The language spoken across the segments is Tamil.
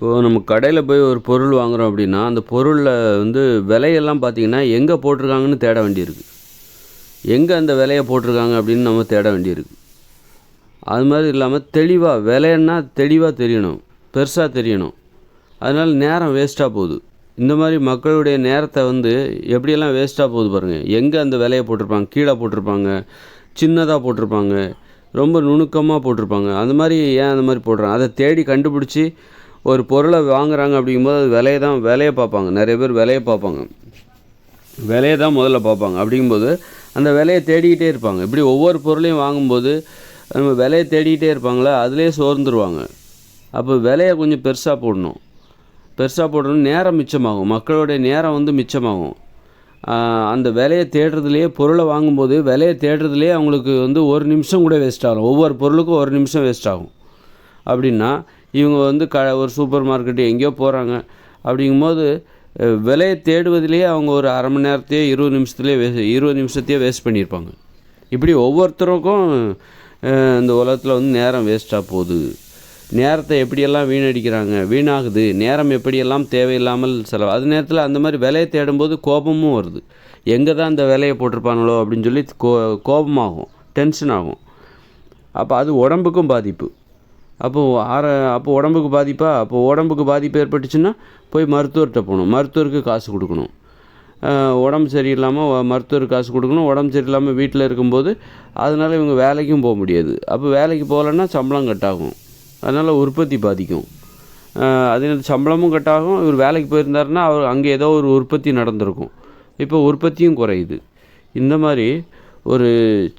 இப்போது நம்ம கடையில் போய் ஒரு பொருள் வாங்குகிறோம் அப்படின்னா அந்த பொருளில் வந்து விலையெல்லாம் பார்த்தீங்கன்னா எங்கே போட்டிருக்காங்கன்னு தேட வேண்டியிருக்கு. எங்கே அந்த விலையை போட்டிருக்காங்க அப்படின்னு நம்ம தேட வேண்டியிருக்கு. அது மாதிரி இல்லாமல் தெளிவாக விலைன்னா தெளிவாக தெரியணும் பெருசாக தெரியணும். அதனால் நேரம் வேஸ்ட்டாக போகுது. இந்த மாதிரி மக்களுடைய நேரத்தை வந்து எப்படியெல்லாம் வேஸ்ட்டாக போகுது பாருங்கள் எங்கே அந்த விலையை போட்டிருப்பாங்க? கீழே போட்டிருப்பாங்க சின்னதாக போட்டிருப்பாங்க ரொம்ப நுணுக்கமாக போட்டிருப்பாங்க. அந்த மாதிரி ஏன் அந்த மாதிரி போடுறாங்க? அதை தேடி கண்டுபிடிச்சி ஒரு பொருளை வாங்குறாங்க அப்படிங்கும்போது அது விலையை தான் விலையை பார்ப்பாங்க. நிறைய பேர் விலையை பார்ப்பாங்க. விலையை தான் முதல்ல பார்ப்பாங்க. அப்படிங்கும்போது அந்த விலையை தேடிக்கிட்டே இருப்பாங்க. இப்படி ஒவ்வொரு பொருளையும் வாங்கும்போது நம்ம விலையை தேடிக்கிட்டே இருப்பாங்களா அதுலேயே சோர்ந்துருவாங்க. அப்போ விலையை கொஞ்சம் பெருசாக போடணும். பெருசாக போடணும் நேரம் மிச்சமாகும். மக்களுடைய நேரம் வந்து மிச்சமாகும். அந்த விலையை தேடுறதுலேயே பொருளை வாங்கும்போது விலையை தேடுறதுலேயே அவங்களுக்கு வந்து ஒரு நிமிஷம் கூட வேஸ்ட் ஆகும் ஒவ்வொரு பொருளுக்கும் ஒரு நிமிஷம் வேஸ்ட் ஆகும். அப்படின்னா இவங்க வந்து க ஒரு சூப்பர் மார்க்கெட்டு எங்கேயோ போகிறாங்க அப்படிங்கும்போது விலையை தேடுவதிலேயே அவங்க ஒரு அரை மணி நேரத்தையே இருபது நிமிஷத்துலேயே வே இருபது நிமிஷத்தையே வேஸ்ட் பண்ணியிருப்பாங்க. இப்படி ஒவ்வொருத்தருக்கும் இந்த உலகத்தில் வந்து நேரம் வேஸ்ட்டாக போகுது. நேரத்தை எப்படியெல்லாம் வீணடிக்கிறாங்க வீணாகுது நேரம் எப்படியெல்லாம் தேவையில்லாமல் செலவு அது நேரத்தில் அந்த மாதிரி விலையை தேடும்போது கோபமும் வருது. எங்கே தான் இந்த விலையை போட்டிருப்பாங்களோ அப்படின்னு சொல்லி கோ கோபமாகும் டென்ஷன் ஆகும். அப்போ அது உடம்புக்கும் பாதிப்பு. அப்போது ஆற அப்போ உடம்புக்கு பாதிப்பா? அப்போ உடம்புக்கு பாதிப்பு ஏற்பட்டுச்சுன்னா போய் மருத்துவர்கிட்ட போகணும். மருத்துவருக்கு காசு கொடுக்கணும். உடம்பு சரியில்லாமல் மருத்துவருக்கு காசு கொடுக்கணும். உடம்பு சரியில்லாமல் வீட்டில் இருக்கும்போது அதனால் இவங்க வேலைக்கும் போக முடியாது. அப்போ வேலைக்கு போகலன்னா சம்பளம் கட்டாகும். அதனால் உற்பத்தி பாதிக்கும். ஆஹ் அதே சம்பளமும் கட்டாகும். இவர் வேலைக்கு போயிருந்தாருன்னா அவர் அங்கே ஏதோ ஒரு உற்பத்தி நடந்திருக்கும். இப்போ உற்பத்தியும் குறையுது. இந்த மாதிரி ஒரு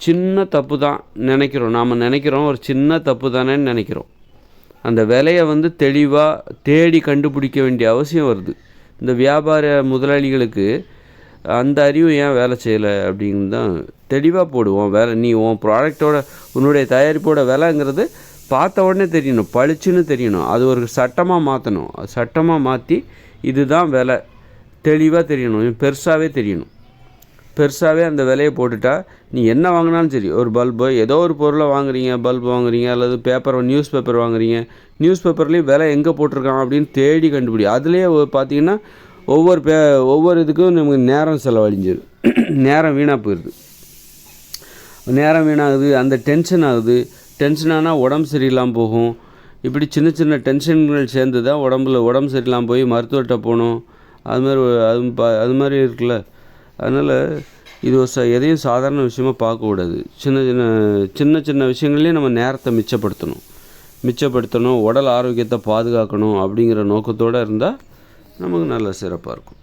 சின்ன தப்பு தான் நினைக்கிறோம். நாம் நினைக்கிறோம் ஒரு சின்ன தப்பு தானேன்னு நினைக்கிறோம். அந்த விலையை வந்து தெளிவாக தேடி கண்டுபிடிக்க வேண்டிய அவசியம் வருது. இந்த வியாபார முதலாளிகளுக்கு அந்த அறிவு ஏன் வேலை செய்யலை அப்படின்னு தான் தெளிவாக போடுவோம். வேலை நீ உன் ப்ராடக்டோட உன்னுடைய தயாரிப்போட விலைங்கிறது பார்த்த உடனே தெரியணும் பளிச்சுன்னு தெரியணும். அது ஒரு சட்டமாக மாற்றணும் சட்டமாக மாற்றி இதுதான் விலை. தெளிவாக தெரியணும். பெருசாகவே தெரியணும். பெருசாகவே அந்த விலையை போட்டுட்டா நீ என்ன வாங்கினாலும் சரி ஒரு பல்பு ஏதோ ஒரு பொருளை வாங்குறீங்க பல்ப் வாங்குறீங்க அல்லது பேப்பர் நியூஸ் பேப்பர் வாங்குறீங்க நியூஸ் பேப்பர்லேயும் விலை எங்கே போட்டிருக்கான் அப்படின்னு தேடி கண்டுபிடி. அதுலேயே பார்த்தீங்கன்னா ஒவ்வொரு பே ஒவ்வொரு இதுக்கும் நமக்கு நேரம் செலவழிஞ்சிடும் நேரம் வீணாக போயிடுது நேரம் வீணாகுது அந்த டென்ஷன் ஆகுது. டென்ஷன் ஆனால் உடம்பு சரியில்லாமல் போகும். இப்படி சின்ன சின்ன டென்ஷன்கள் சேர்ந்து தான் உடம்புல உடம்பு சரியில்லாமல் போய் மருத்துவர்கிட்ட போகணும். அது மாதிரி அது ப- அது மாதிரி இருக்குல்ல. அதனால் இது ஒரு ச எதையும் சாதாரண விஷயமா பார்க்கக்கூடாது சின்ன சின்ன சின்ன சின்ன விஷயங்கள்லேயும் நம்ம நேரத்தை மிச்சப்படுத்தணும். மிச்சப்படுத்தணும் உடல் ஆரோக்கியத்தை பாதுகாக்கணும் அப்படிங்கிற நோக்கத்தோடு இருந்தால் நமக்கு நல்ல சிறப்பாக இருக்கும்.